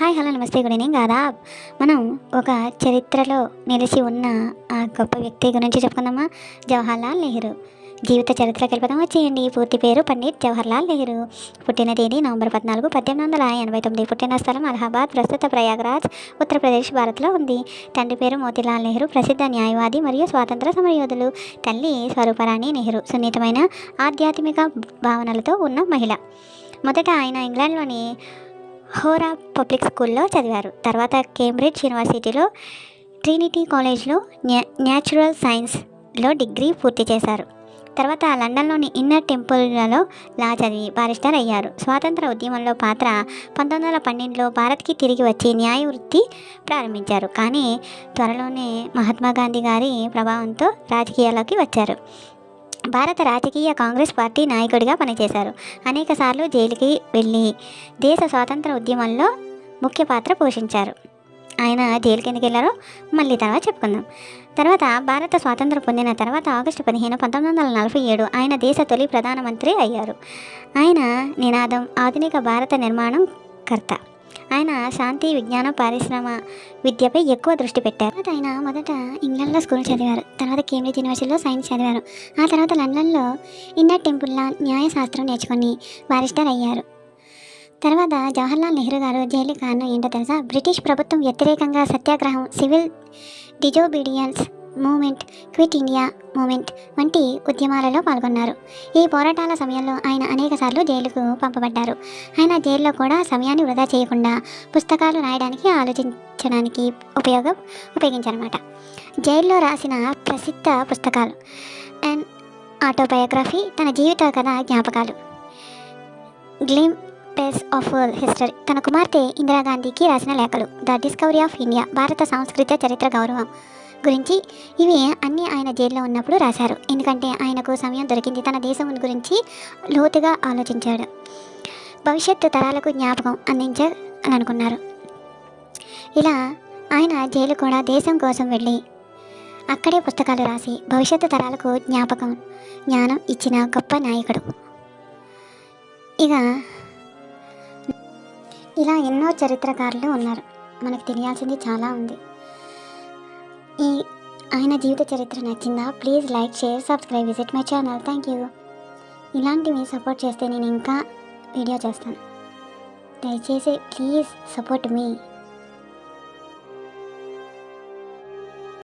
Hi hello namaste good evening Aadab. మనం ఒక చరిత్రలో నిలిచి ఉన్న ఆ గొప్ప వ్యక్తి గురించి చెప్పుకుందామా? జవహర్లాల్ నెహ్రూ. జీవిత చరిత్రకి వెళ్ళిపోదాం వచ్చేయండి. పూర్తి పేరు పండిత్ జవహర్లాల్ నెహ్రూ. పుట్టిన తేదీ నవంబర్ పద్నాలుగు పద్దెనిమిది వందల ఎనభై తొమ్మిది. పుట్టిన స్థలం అలహాబాద్ ప్రస్తుత ప్రయాగ్రాజ్ ఉత్తరప్రదేశ్ భారత్లో ఉంది. తండ్రి పేరు మోతిలాల్ నెహ్రూ ప్రసిద్ధ న్యాయవాది మరియు స్వాతంత్ర సమరయోధులు. తల్లి స్వరూపరాణి నెహ్రూ సున్నితమైన ఆధ్యాత్మిక భావనలతో ఉన్న మహిళ. మొదట ఆయన ఇంగ్లాండ్లోని హోరా పబ్లిక్ స్కూల్లో చదివారు. తర్వాత కేంబ్రిడ్జ్ యూనివర్సిటీలో ట్రినిటీ కాలేజ్లో న్యాచురల్ సైన్స్లో డిగ్రీ పూర్తి చేశారు. తర్వాత లండన్లోని ఇన్నర్ టెంపుల్లలో లా చదివి బారిస్టర్ అయ్యారు. స్వాతంత్ర ఉద్యమంలో పాత్ర పంతొమ్మిది వందల పన్నెండులో భారత్కి తిరిగి వచ్చి న్యాయ వృత్తి ప్రారంభించారు. కానీ త్వరలోనే మహాత్మా గాంధీ గారి ప్రభావంతో రాజకీయాల్లోకి వచ్చారు. భారత రాజకీయ కాంగ్రెస్ పార్టీ నాయకుడిగా పనిచేశారు. అనేకసార్లు జైలుకి వెళ్ళి దేశ స్వాతంత్ర ఉద్యమంలో ముఖ్య పాత్ర పోషించారు. ఆయన జైలుకి ఎందుకు వెళ్ళారో మళ్ళీ తర్వాత చెప్పుకుందాం. తర్వాత భారత స్వాతంత్రం పొందిన తర్వాత ఆగస్టు పదిహేను పంతొమ్మిది వందల నలభై ఏడు ఆయన దేశ తొలి ప్రధానమంత్రి అయ్యారు. ఆయన నినాదం ఆధునిక భారత నిర్మాణం కర్త. ఆయన శాంతి విజ్ఞాన పారిశ్రమ విద్యపై ఎక్కువ దృష్టి పెట్టారు. తర్వాత ఆయన మొదట ఇంగ్లాండ్లో స్కూల్ చదివారు. తర్వాత కేంబ్రిడ్జ్ యూనివర్సిటీలో సైన్స్ చదివారు. ఆ తర్వాత లండన్లో ఇన్నర్ టెంపుల్లో న్యాయశాస్త్రం నేర్చుకుని బారిస్టర్ అయ్యారు. తర్వాత జవహర్లాల్ నెహ్రూ గారు జైలు కారణం ఏంటో తెలుసా? బ్రిటిష్ ప్రభుత్వం వ్యతిరేకంగా సత్యాగ్రహం civil disobedience quit India movement వంటి ఉద్యమాలలో పాల్గొన్నారు. ఈ పోరాటాల సమయంలో ఆయన అనేకసార్లు జైలుకు పంపబడ్డారు. ఆయన జైల్లో కూడా సమయాన్ని వృధా చేయకుండా పుస్తకాలు రాయడానికి ఆలోచించడానికి ఉపయోగం ఉపయోగించారన్నమాట జైల్లో రాసిన ప్రసిద్ధ పుస్తకాలు అండ్ ఆటోబయోగ్రఫీ తన జీవిత కథ జ్ఞాపకాలు. Glimpses of world history తన కుమార్తె ఇందిరాగాంధీకి రాసిన లేఖలు. ద డిస్కవరీ ఆఫ్ ఇండియా భారత సాంస్కృతిక చరిత్ర గౌరవం. గురించి ఇవి అన్నీ ఆయన జైల్లో ఉన్నప్పుడు రాశారు. ఎందుకంటే ఆయనకు సమయం దొరికింది. తన దేశం గురించి లోతుగా ఆలోచించాడు. భవిష్యత్తు తరాలకు జ్ఞాపకం అందించాలనుకున్నారు. ఇలా ఆయన జైలు కూడా దేశం కోసం వెళ్ళి అక్కడే పుస్తకాలు రాసి భవిష్యత్తు తరాలకు జ్ఞాపకం జ్ఞానం ఇచ్చిన గొప్ప నాయకుడు. ఇక ఇలా ఎన్నో చరిత్రకారులు ఉన్నారు. మనకు తెలియాల్సింది చాలా ఉంది. ఈ ఆయన జీవిత చరిత్ర నచ్చిందా? Please like share subscribe visit my channel. Thank you. ఇలాంటివి సపోర్ట్ చేస్తే నేను ఇంకా వీడియో చేస్తాను. దయచేసి ప్లీజ్ సపోర్ట్ మీ.